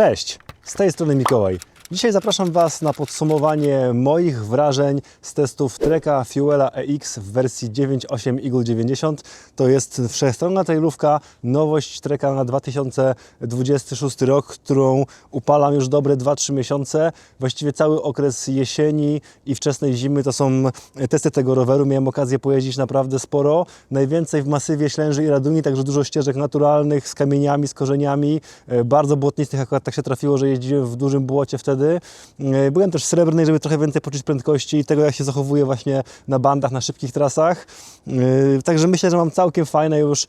Cześć, z tej strony Mikołaj. Dzisiaj zapraszam Was na podsumowanie moich wrażeń z testów Treka Fuela EX w wersji 9.8 Eagle 90. To jest wszechstronna trailówka, nowość Treka na 2026 rok, którą upalam już dobre 2-3 miesiące. Właściwie cały okres jesieni i wczesnej zimy to są testy tego roweru. Miałem okazję pojeździć naprawdę sporo. Najwięcej w masywie Ślęży i Raduni, także dużo ścieżek naturalnych z kamieniami, z korzeniami. E, Bardzo błotnistych, akurat tak się trafiło, że jeździłem w dużym błocie wtedy. E, Byłem też w srebrnej, żeby trochę więcej poczuć prędkości i tego, jak się zachowuje właśnie na bandach, na szybkich trasach. E, Także myślę, że mam całkiem fajny już e,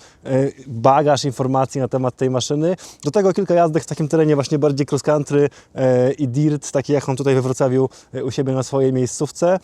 bagaż informacji na temat tej maszyny. Do tego kilka jazdek w takim terenie właśnie bardziej cross country i dirt, taki jak on tutaj we Wrocławiu u siebie na swojej miejscówce.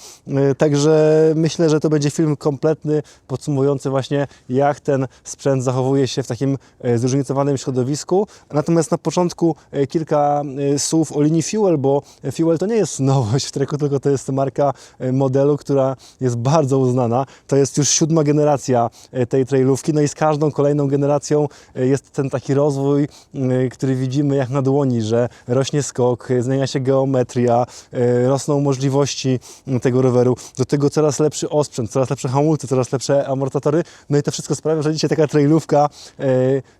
Także myślę, że to będzie film kompletny, podsumowujący właśnie jak ten sprzęt zachowuje się w takim zróżnicowanym środowisku. Natomiast na początku kilka słów o linii Fuel, bo Fuel to nie jest nowość w treku, tylko to jest marka e, modelu, która jest bardzo uznana. To jest już siódma generacja e, tej trailówki, no i z każdą kolejną generacją e, jest ten taki rozwój, który widzimy jak na dłoni, że rośnie skok, zmienia się geometria, rosną możliwości tego roweru, do tego coraz lepszy osprzęt, coraz lepsze hamulce, coraz lepsze amortyzatory, no i to wszystko sprawia, że dzisiaj taka trailówka,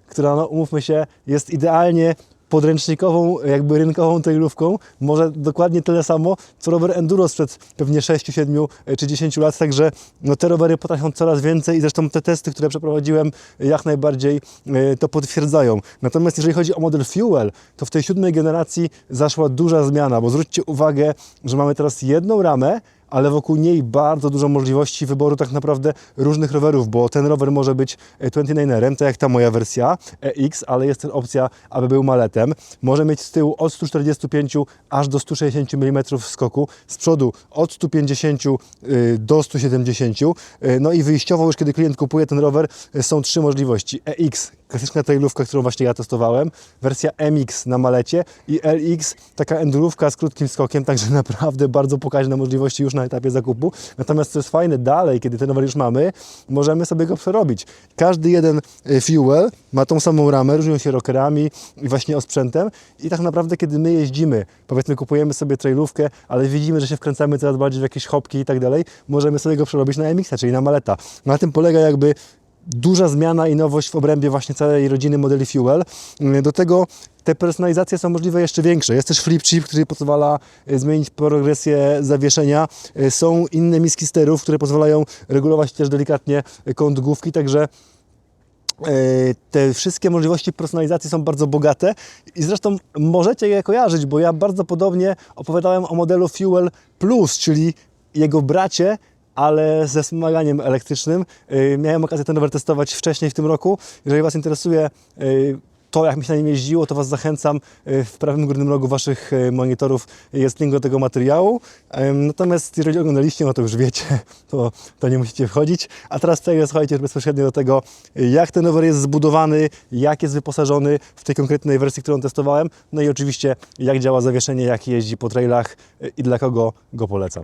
która no umówmy się, jest idealnie podręcznikową, jakby rynkową trailówką, może dokładnie tyle samo, co rower enduro sprzed pewnie 6, 7 czy 10 lat, także no, te rowery potrafią coraz więcej i zresztą te testy, które przeprowadziłem, jak najbardziej e, to potwierdzają. Natomiast jeżeli chodzi o model Fuel, to w tej siódmej generacji zaszła duża zmiana, bo zwróćcie uwagę, że mamy teraz jedną ramę, ale wokół niej bardzo dużo możliwości wyboru tak naprawdę różnych rowerów, bo ten rower może być 29erem, tak jak ta moja wersja EX, ale jest też opcja, aby był maletem. Może mieć z tyłu od 145 aż do 160 mm skoku, z przodu od 150 y, do 170. Y, No i wyjściowo już kiedy klient kupuje ten rower y, są trzy możliwości. EX, klasyczna trailówka, którą właśnie ja testowałem, wersja MX na malecie i LX, taka endurówka z krótkim skokiem, także naprawdę bardzo pokaźne możliwości już na etapie zakupu. Natomiast co jest fajne, dalej, kiedy ten rower już mamy, możemy sobie go przerobić. Każdy jeden y, fuel ma tą samą ramę, różnią się rockerami i właśnie osprzętem i tak naprawdę, kiedy my jeździmy, powiedzmy kupujemy sobie trailówkę, ale widzimy, że się wkręcamy coraz bardziej w jakieś hopki i tak dalej, możemy sobie go przerobić na MX-a, czyli na maleta. Na tym polega jakby duża zmiana i nowość w obrębie właśnie całej rodziny modeli Fuel. Do tego te personalizacje są możliwe jeszcze większe. Jest też flip chip, który pozwala e, zmienić progresję zawieszenia. E, Są inne miski sterów, które pozwalają regulować też delikatnie kąt główki, także te wszystkie możliwości personalizacji są bardzo bogate i zresztą możecie je kojarzyć, bo ja bardzo podobnie opowiadałem o modelu Fuel Plus, czyli jego bracie, ale ze wspomaganiem elektrycznym. E, Miałem okazję ten rower testować wcześniej w tym roku. Jeżeli Was interesuje e, to, jak mi się na nim jeździło, to Was zachęcam. E, W prawym górnym rogu Waszych monitorów jest link do tego materiału. Natomiast jeżeli oglądaliście, no to już wiecie, to, to nie musicie wchodzić. A teraz przejdę, słuchajcie, bezpośrednio do tego, jak ten rower jest zbudowany, jak jest wyposażony w tej konkretnej wersji, którą testowałem. No i oczywiście, jak działa zawieszenie, jak jeździ po trailach i dla kogo go polecam.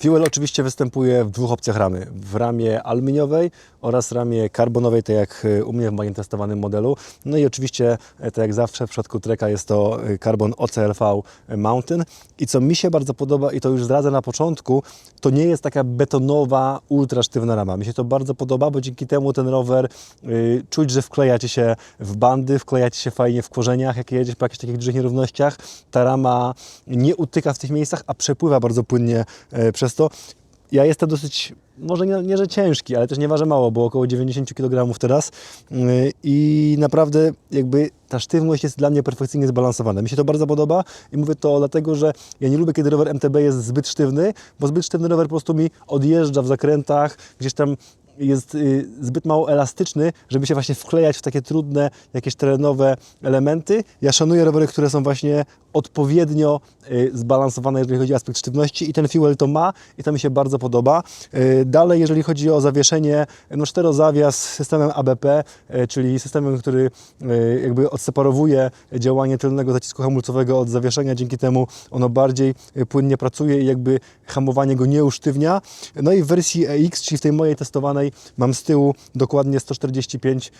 Fuel oczywiście występuje w dwóch opcjach ramy. W ramie aluminiowej oraz ramie karbonowej, tak jak y, u mnie w moim testowanym modelu. No i oczywiście, e, tak jak zawsze w przypadku Treka jest to y, karbon OCLV Mountain. I co mi się bardzo podoba i to już zdradzę na początku, to nie jest taka betonowa, ultra sztywna rama. Mi się to bardzo podoba, bo dzięki temu ten rower y, czuć, że wklejacie się w bandy, wklejacie się fajnie w korzeniach, jak jedziesz po jakichś takich dużych nierównościach. Ta rama nie utyka w tych miejscach, a przepływa bardzo płynnie e, przez to. Ja jestem dosyć, może nie, nie że ciężki, ale też nie ważę mało, bo około 90 kg teraz Yy, i naprawdę jakby ta sztywność jest dla mnie perfekcyjnie zbalansowana. Mi się to bardzo podoba i mówię to dlatego, że ja nie lubię, kiedy rower MTB jest zbyt sztywny, bo zbyt sztywny rower po prostu mi odjeżdża w zakrętach, gdzieś tam jest y, zbyt mało elastyczny, żeby się właśnie wklejać w takie trudne, jakieś terenowe elementy. Ja szanuję rowery, które są właśnie odpowiednio y, zbalansowane, jeżeli chodzi o aspekt sztywności i ten Fuel to ma i to mi się bardzo podoba. Y, Dalej, jeżeli chodzi o zawieszenie, no czterozawias z systemem ABP, czyli systemem, który jakby odseparowuje działanie tylnego zacisku hamulcowego od zawieszenia, dzięki temu ono bardziej płynnie pracuje i jakby hamowanie go nie usztywnia. No i w wersji EX, czyli w tej mojej testowanej, mam z tyłu dokładnie 145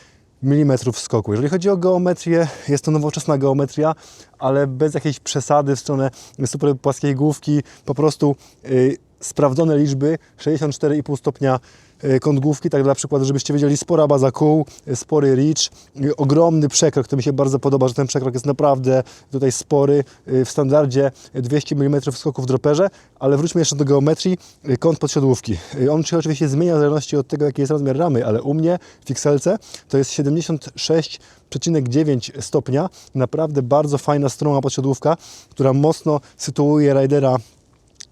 mm skoku. Jeżeli chodzi o geometrię, jest to nowoczesna geometria, ale bez jakiejś przesady w stronę super płaskiej główki, po prostu y, sprawdzone liczby 64,5 stopnia y, kąt główki, tak dla przykładu, żebyście wiedzieli, spora baza kół, y, spory reach, y, ogromny przekrok, to mi się bardzo podoba, że ten przekrok jest naprawdę tutaj spory, w standardzie 200 mm skoku w droperze, ale wróćmy jeszcze do geometrii, kąt podsiodłówki. On się oczywiście zmienia w zależności od tego, jaki jest rozmiar ramy, ale u mnie w Pixelce to jest 76,9 stopnia, naprawdę bardzo fajna strona podsiodłówka, która mocno sytuuje ridera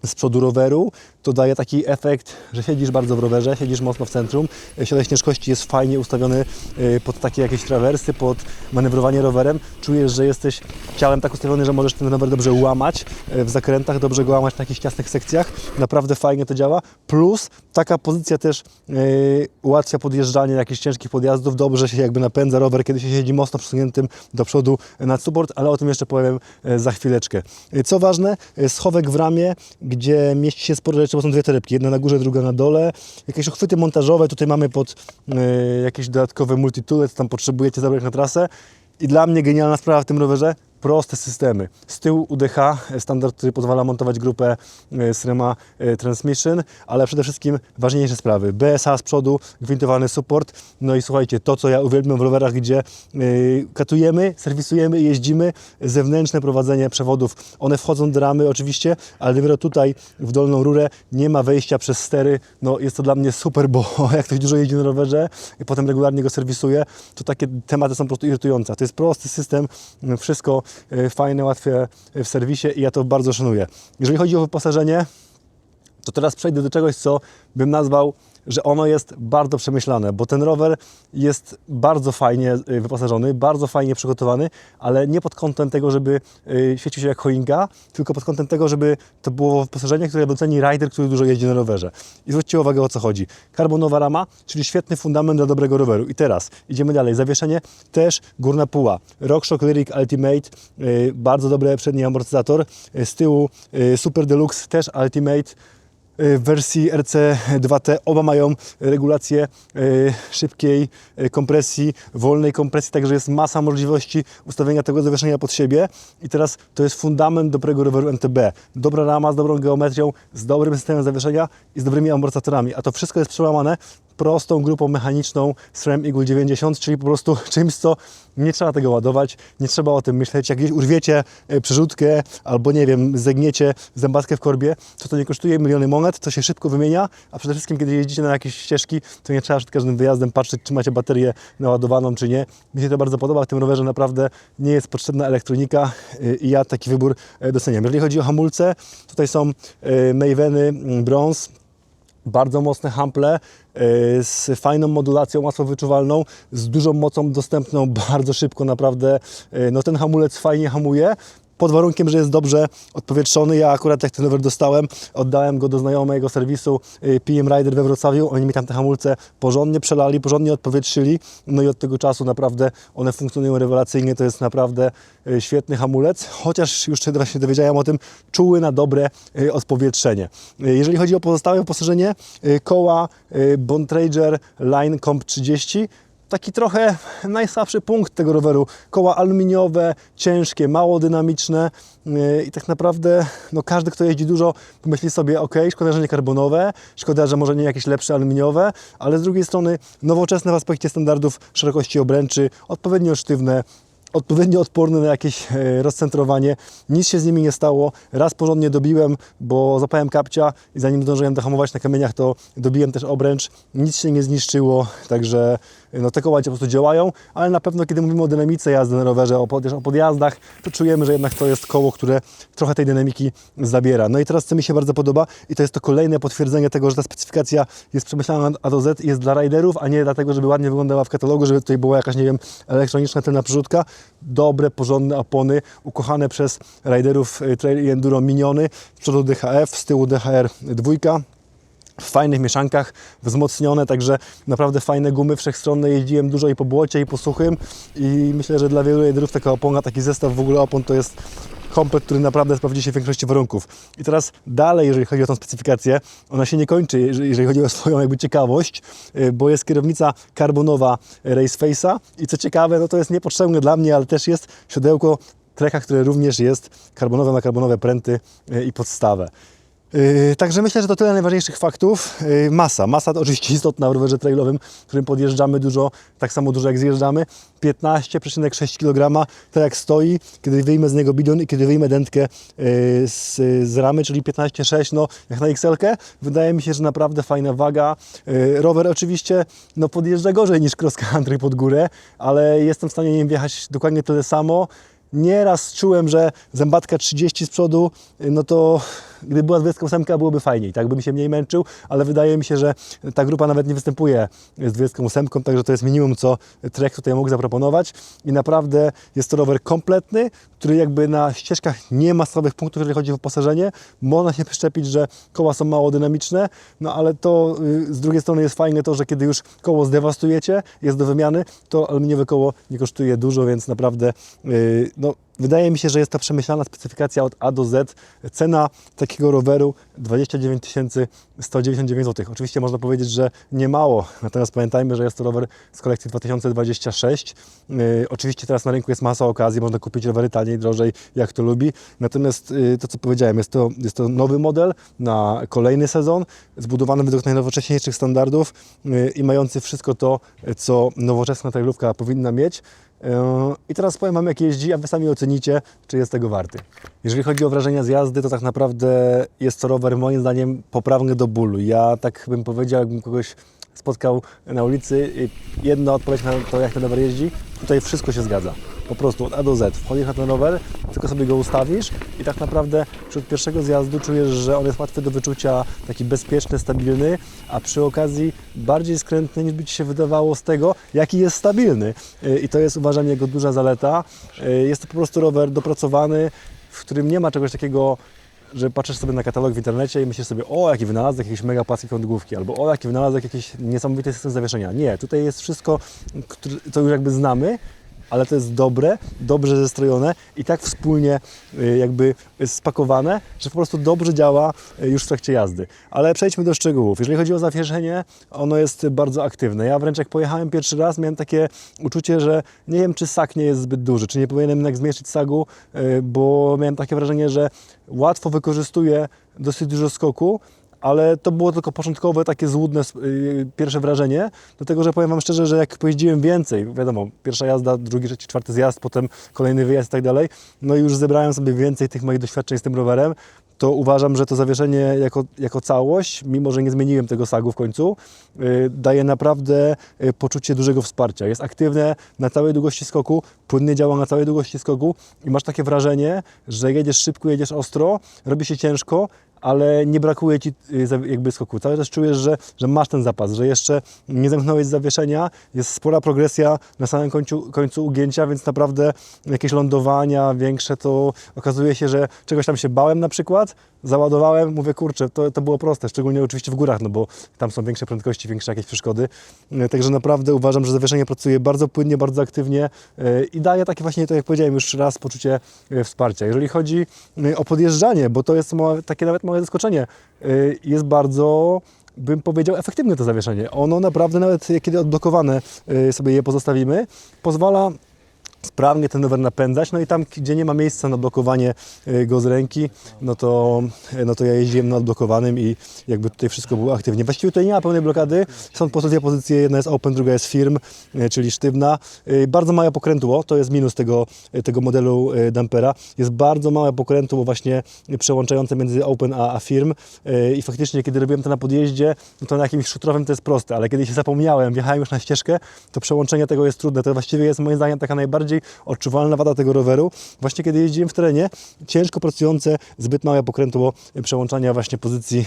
z przodu roweru, to daje taki efekt, że siedzisz bardzo w rowerze, siedzisz mocno w centrum, środek śnieżkości jest fajnie ustawiony y, pod takie jakieś trawersy, pod manewrowanie rowerem, czujesz, że jesteś ciałem tak ustawiony, że możesz ten rower dobrze łamać y, w zakrętach, dobrze go łamać na jakichś ciasnych sekcjach, naprawdę fajnie to działa, plus taka pozycja też ułatwia podjeżdżanie jakichś ciężkich podjazdów, dobrze się jakby napędza rower, kiedy się siedzi mocno przesuniętym do przodu na support, ale o tym jeszcze powiem za chwileczkę. Co ważne, schowek w ramie, gdzie mieści się sporo rzeczy, bo są dwie torebki, jedna na górze, druga na dole, jakieś uchwyty montażowe, tutaj mamy pod y, jakieś dodatkowe multitoole, co tam potrzebujecie zabrać na trasę. I dla mnie genialna sprawa w tym rowerze, proste systemy. Z tyłu UDH, standard, który pozwala montować grupę e, Srema e, Transmission, ale przede wszystkim ważniejsze sprawy. BSA z przodu, gwintowany support. No i słuchajcie, to co ja uwielbiam w rowerach, gdzie e, katujemy, serwisujemy, jeździmy, zewnętrzne prowadzenie przewodów. One wchodzą do ramy oczywiście, ale dopiero tutaj w dolną rurę nie ma wejścia przez stery. No jest to dla mnie super, bo jak ktoś dużo jeździ na rowerze i potem regularnie go serwisuje, to takie tematy są po prostu irytujące. To jest prosty system, wszystko e, fajne, łatwe w serwisie i ja to bardzo szanuję. Jeżeli chodzi o wyposażenie, to teraz przejdę do czegoś, co bym nazwał, że ono jest bardzo przemyślane, bo ten rower jest bardzo fajnie y, wyposażony, bardzo fajnie przygotowany, ale nie pod kątem tego, żeby y, świecił się jak choinka, tylko pod kątem tego, żeby to było wyposażenie, które doceni rider, który dużo jeździ na rowerze. I zwróćcie uwagę o co chodzi. Karbonowa rama, czyli świetny fundament dla dobrego roweru. I teraz idziemy dalej. Zawieszenie też górna puła. RockShox Lyric Ultimate, y, bardzo dobry przedni amortyzator. Z tyłu Super Deluxe też Ultimate w wersji RC2T. Oba mają regulację e, szybkiej e, kompresji, wolnej kompresji, także jest masa możliwości ustawienia tego zawieszenia pod siebie. I teraz to jest fundament dobrego roweru MTB. Dobra rama z dobrą geometrią, z dobrym systemem zawieszenia i z dobrymi amortyzatorami. A to wszystko jest przełamane prostą grupą mechaniczną SRAM Eagle 90, czyli po prostu czymś, co nie trzeba tego ładować, nie trzeba o tym myśleć. Jak gdzieś urwiecie e, przerzutkę albo nie wiem, zegniecie zębatkę w korbie, to to nie kosztuje miliony monet, to się szybko wymienia, a przede wszystkim kiedy jeździcie na jakieś ścieżki, to nie trzeba przed każdym wyjazdem patrzeć, czy macie baterię naładowaną, czy nie. Mi się to bardzo podoba, w tym rowerze naprawdę nie jest potrzebna elektronika e, i ja taki wybór e, doceniam. Jeżeli chodzi o hamulce, tutaj są Maveny mm, Bronze, bardzo mocne hample z fajną modulacją, łatwo wyczuwalną, z dużą mocą dostępną bardzo szybko, naprawdę. E, No ten hamulec fajnie hamuje. Pod warunkiem, że jest dobrze odpowietrzony. Ja akurat jak ten rower dostałem, oddałem go do znajomego serwisu y, PM Rider we Wrocławiu. Oni mi tam te hamulce porządnie przelali, porządnie odpowietrzyli. No i od tego czasu naprawdę one funkcjonują rewelacyjnie. To jest naprawdę y, świetny hamulec. Chociaż już się właśnie dowiedziałem o tym, czuły na dobre y, odpowietrzenie. Jeżeli chodzi o pozostałe wyposażenie, koła Bontrager Line Comp 30 taki trochę najsłabszy punkt tego roweru. Koła aluminiowe, ciężkie, mało dynamiczne yy, i tak naprawdę no, każdy, kto jeździ dużo, pomyśli sobie, ok, szkoda, że nie karbonowe, szkoda, że może nie jakieś lepsze aluminiowe, ale z drugiej strony nowoczesne w aspekcie standardów szerokości obręczy, odpowiednio sztywne, odpowiednio odporny na jakieś e, rozcentrowanie. Nic się z nimi nie stało. Raz porządnie dobiłem, bo zapałem kapcia i zanim zdążyłem dohamować na kamieniach, to dobiłem też obręcz. Nic się nie zniszczyło, także no, te koła po prostu działają, ale na pewno kiedy mówimy o dynamice jazdy na rowerze, o, pod, o podjazdach, to czujemy, że jednak to jest koło, które trochę tej dynamiki zabiera. No i teraz co mi się bardzo podoba i to jest to kolejne potwierdzenie tego, że ta specyfikacja jest przemyślana A do Z, jest dla riderów, a nie dlatego, żeby ładnie wyglądała w katalogu, żeby tutaj była jakaś, nie wiem, elektroniczna tylna przerzutka. Dobre, porządne opony, ukochane przez riderów y, trail i enduro miniony, z przodu DHF, z tyłu DHR dwójka, w fajnych mieszankach, wzmocnione, także naprawdę fajne gumy wszechstronne. Jeździłem dużo i po błocie, i po suchym i myślę, że dla wielu riderów taka opona, taki zestaw w ogóle opon to jest komplet, który naprawdę sprawdzi się w większości warunków. I teraz dalej, jeżeli chodzi o tą specyfikację, ona się nie kończy, jeżeli chodzi o swoją jakby ciekawość, y, bo jest kierownica karbonowa Race Face'a i co ciekawe, no to jest niepotrzebne dla mnie, ale też jest siodełko Treka, które również jest karbonowe, ma karbonowe pręty y, i podstawę. Yy, Także myślę, że to tyle najważniejszych faktów. Yy, Masa. Masa to oczywiście istotna w rowerze trailowym, którym podjeżdżamy dużo, tak samo dużo jak zjeżdżamy. 15,6 kg, tak jak stoi, kiedy wyjmę z niego bidon i kiedy wyjmę dętkę yy, z, z ramy, czyli 15,6, no jak na XL-kę. Wydaje mi się, że naprawdę fajna waga. Rower oczywiście no, podjeżdża gorzej niż cross country pod górę, ale jestem w stanie nim wjechać dokładnie tyle samo. Nieraz czułem, że zębatka 30 z przodu, no to gdyby była 28 byłoby fajniej, tak bym się mniej męczył, ale wydaje mi się, że ta grupa nawet nie występuje z 28, także to jest minimum, co Trek tutaj mógł zaproponować i naprawdę jest to rower kompletny, który jakby na ścieżkach nie ma słabych punktów, jeżeli chodzi o wyposażenie. Można się przyczepić, że koła są mało dynamiczne, no ale to y, z drugiej strony jest fajne to, że kiedy już koło zdewastujecie, jest do wymiany, to aluminiowe koło nie kosztuje dużo, więc naprawdę y, no, Wydaje mi się, że jest to przemyślana specyfikacja od A do Z. Cena takiego roweru 29 199 zł. Oczywiście można powiedzieć, że nie mało, natomiast pamiętajmy, że jest to rower z kolekcji 2026. Yy, oczywiście teraz na rynku jest masa okazji, można kupić rowery taniej, drożej, jak to lubi. Natomiast yy, to, co powiedziałem, jest to, jest to nowy model na kolejny sezon, zbudowany według najnowocześniejszych standardów yy, i mający wszystko to, co nowoczesna trailówka powinna mieć. Yy, I teraz powiem Wam, jak jeździ, a Wy sami ocenicie, czy jest tego warty. Jeżeli chodzi o wrażenia z jazdy, to tak naprawdę jest to rower moim zdaniem poprawny do bólu. Ja tak bym powiedział, jakbym kogoś spotkał na ulicy, jedna odpowiedź na to, jak ten rower jeździ, tutaj wszystko się zgadza. Po prostu od A do Z. Wchodzisz na ten rower, tylko sobie go ustawisz i tak naprawdę wśród pierwszego zjazdu czujesz, że on jest łatwy do wyczucia, taki bezpieczny, stabilny, a przy okazji bardziej skrętny niż by Ci się wydawało z tego, jaki jest stabilny. Yy, I to jest uważam jego duża zaleta. Yy, Jest to po prostu rower dopracowany, w którym nie ma czegoś takiego, że patrzysz sobie na katalog w internecie i myślisz sobie, o jaki wynalazek, jakieś mega płaskie kątgłówki, albo o jaki wynalazek, jakiś niesamowity system zawieszenia. Nie, tutaj jest wszystko, co już jakby znamy, ale to jest dobre, dobrze zestrojone i tak wspólnie y, jakby spakowane, że po prostu dobrze działa y, już w trakcie jazdy. Ale przejdźmy do szczegółów. Jeżeli chodzi o zawieszenie, ono jest bardzo aktywne. Ja wręcz jak pojechałem pierwszy raz, miałem takie uczucie, że nie wiem, czy sak nie jest zbyt duży, czy nie powinienem jednak zmniejszyć sagu, y, bo miałem takie wrażenie, że łatwo wykorzystuję dosyć dużo skoku, ale to było tylko początkowe, takie złudne yy, pierwsze wrażenie, dlatego że powiem Wam szczerze, że jak pojeździłem więcej, wiadomo, pierwsza jazda, drugi, trzeci, czwarty zjazd, potem kolejny wyjazd i tak dalej, no i już zebrałem sobie więcej tych moich doświadczeń z tym rowerem, to uważam, że to zawieszenie jako, jako całość, mimo że nie zmieniłem tego sagu w końcu, yy, daje naprawdę yy, poczucie dużego wsparcia. Jest aktywne na całej długości skoku, płynnie działa na całej długości skoku i masz takie wrażenie, że jedziesz szybko, jedziesz ostro, robi się ciężko, ale nie brakuje Ci y, jakby skoku. Cały czas czujesz, że, że masz ten zapas, że jeszcze nie zamknąłeś zawieszenia, jest spora progresja na samym końcu, końcu ugięcia, więc naprawdę jakieś lądowania większe, to okazuje się, że czegoś tam się bałem na przykład, załadowałem, mówię, kurczę, to, to było proste, szczególnie oczywiście w górach, no bo tam są większe prędkości, większe jakieś przeszkody, Y, także naprawdę uważam, że zawieszenie pracuje bardzo płynnie, bardzo aktywnie y, i daje takie właśnie, tak jak powiedziałem już raz, poczucie y, wsparcia. Jeżeli chodzi o podjeżdżanie, bo to jest takie nawet małe zaskoczenie, jest bardzo bym powiedział, efektywne to zawieszenie. Ono naprawdę, nawet kiedy odblokowane sobie je pozostawimy, pozwala sprawnie ten rower napędzać, no i tam, gdzie nie ma miejsca na blokowanie y, go z ręki, no to, no to ja jeździłem na odblokowanym i jakby tutaj wszystko było aktywnie. Właściwie tutaj nie ma pełnej blokady, są po prostu dwie pozycje, jedna jest open, druga jest firm, y, czyli sztywna. Y, Bardzo małe pokrętło, to jest minus tego, y, tego modelu y, dampera. Jest bardzo małe pokrętło właśnie przełączające między open a, a firm Y, i faktycznie, kiedy robiłem to na podjeździe, no to na jakimś szutrowym to jest proste, ale kiedy się zapomniałem, wjechałem już na ścieżkę, to przełączenie tego jest trudne. To właściwie jest moim zdaniem taka najbardziej odczuwalna wada tego roweru. Właśnie kiedy jeździłem w terenie, ciężko pracujące, zbyt małe pokrętło przełączania właśnie pozycji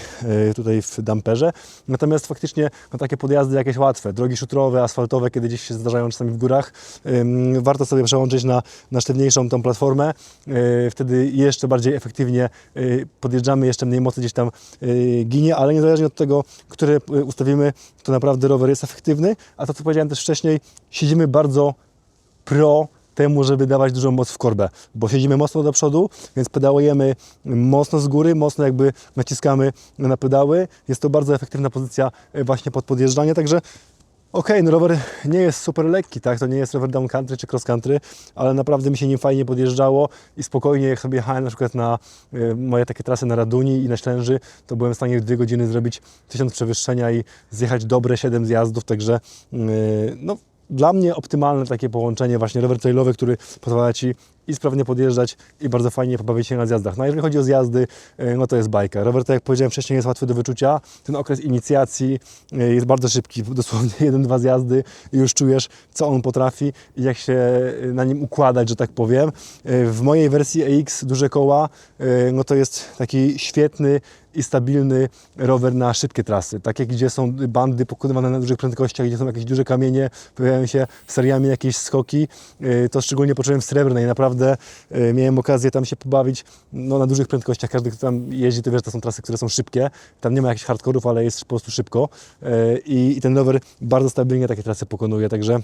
y, tutaj w damperze. Natomiast faktycznie no, takie podjazdy jakieś łatwe, drogi szutrowe, asfaltowe, kiedy gdzieś się zdarzają czasami w górach, warto sobie przełączyć na, na sztywniejszą tą platformę. Y, wtedy jeszcze bardziej efektywnie y, podjeżdżamy, jeszcze mniej mocy gdzieś tam ginie, ale niezależnie od tego, które ustawimy, to naprawdę rower jest efektywny. A to, co powiedziałem też wcześniej, siedzimy bardzo pro temu, żeby dawać dużą moc w korbę, bo siedzimy mocno do przodu, więc pedałujemy mocno z góry, mocno jakby naciskamy na pedały. Jest to bardzo efektywna pozycja e, właśnie pod podjeżdżanie, także Okej, no rower nie jest super lekki, tak? To nie jest rower down country czy cross country, ale naprawdę mi się nim fajnie podjeżdżało i spokojnie, jak sobie jechałem na przykład na y, moje takie trasy na Raduni i na Ślęży, to byłem w stanie w dwie godziny zrobić tysiąc przewyższenia i zjechać dobre 7 zjazdów, także y, no, dla mnie optymalne takie połączenie właśnie rower trailowy, który pozwala Ci i sprawnie podjeżdżać i bardzo fajnie pobawić się na zjazdach. No jeżeli chodzi o zjazdy, y, no to jest bajka. Rower, tak jak powiedziałem wcześniej, jest łatwy do wyczucia. Ten okres inicjacji y, jest bardzo szybki, dosłownie jeden, dwa zjazdy i już czujesz, co on potrafi i jak się y, na nim układać, że tak powiem. W mojej wersji EX duże koła, no to jest taki świetny i stabilny rower na szybkie trasy, takie gdzie są bandy pokonywane na dużych prędkościach, gdzie są jakieś duże kamienie, pojawiają się seriami jakieś skoki, to szczególnie poczułem w Srebrnej, naprawdę y, miałem okazję tam się pobawić no, na dużych prędkościach, każdy kto tam jeździ to wie, że to są trasy, które są szybkie, tam nie ma jakichś hardkorów, ale jest po prostu szybko. Y, i, i ten rower bardzo stabilnie takie trasy pokonuje, także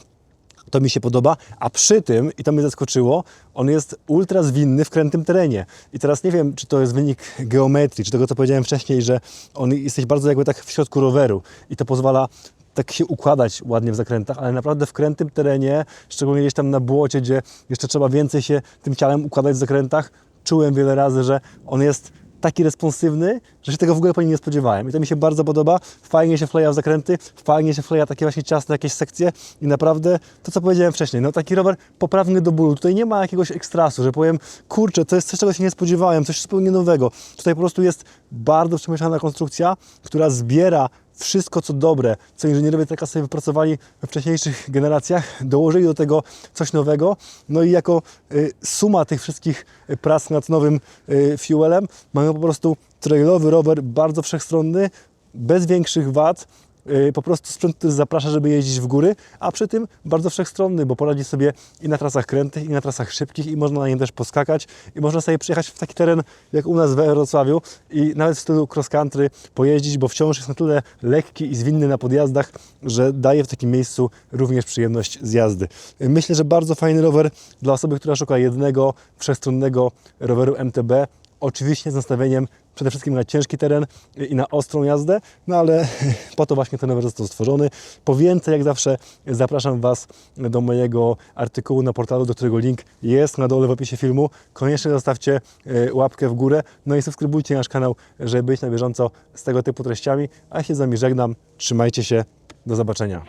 to mi się podoba, a przy tym, i to mnie zaskoczyło, on jest ultra zwinny w krętym terenie. I teraz nie wiem, czy to jest wynik geometrii, czy tego, co powiedziałem wcześniej, że on jesteś bardzo jakby tak w środku roweru i to pozwala tak się układać ładnie w zakrętach, ale naprawdę w krętym terenie, szczególnie gdzieś tam na błocie, gdzie jeszcze trzeba więcej się tym ciałem układać w zakrętach, czułem wiele razy, że on jest taki responsywny, że się tego w ogóle po nim nie spodziewałem. I to mi się bardzo podoba. Fajnie się wkleja w zakręty, fajnie się wkleja takie właśnie ciasne jakieś sekcje i naprawdę to, co powiedziałem wcześniej, no taki rower poprawny do bólu. Tutaj nie ma jakiegoś ekstrasu, że powiem, kurczę, to jest coś, czego się nie spodziewałem, coś zupełnie nowego. Tutaj po prostu jest bardzo przemyślana konstrukcja, która zbiera wszystko co dobre, co inżynierowie TK sobie wypracowali we wcześniejszych generacjach, dołożyli do tego coś nowego, no i jako y, suma tych wszystkich y, prac nad nowym y, fuelem mamy po prostu trailowy rower bardzo wszechstronny, bez większych wad, po prostu sprzęt, który zaprasza, żeby jeździć w góry, a przy tym bardzo wszechstronny, bo poradzi sobie i na trasach krętych, i na trasach szybkich, i można na nim też poskakać, i można sobie przyjechać w taki teren, jak u nas we Wrocławiu, i nawet w stylu cross country pojeździć, bo wciąż jest na tyle lekki i zwinny na podjazdach, że daje w takim miejscu również przyjemność z jazdy. Y, Myślę, że bardzo fajny rower dla osoby, która szuka jednego wszechstronnego roweru MTB, oczywiście z nastawieniem przede wszystkim na ciężki teren i na ostrą jazdę, no ale po to właśnie ten rower został stworzony. Po więcej, jak zawsze, zapraszam Was do mojego artykułu na portalu, do którego link jest na dole w opisie filmu. Koniecznie zostawcie e, łapkę w górę, no i subskrybujcie nasz kanał, żeby być na bieżąco z tego typu treściami. A ja się z Wami żegnam. Trzymajcie się. Do zobaczenia.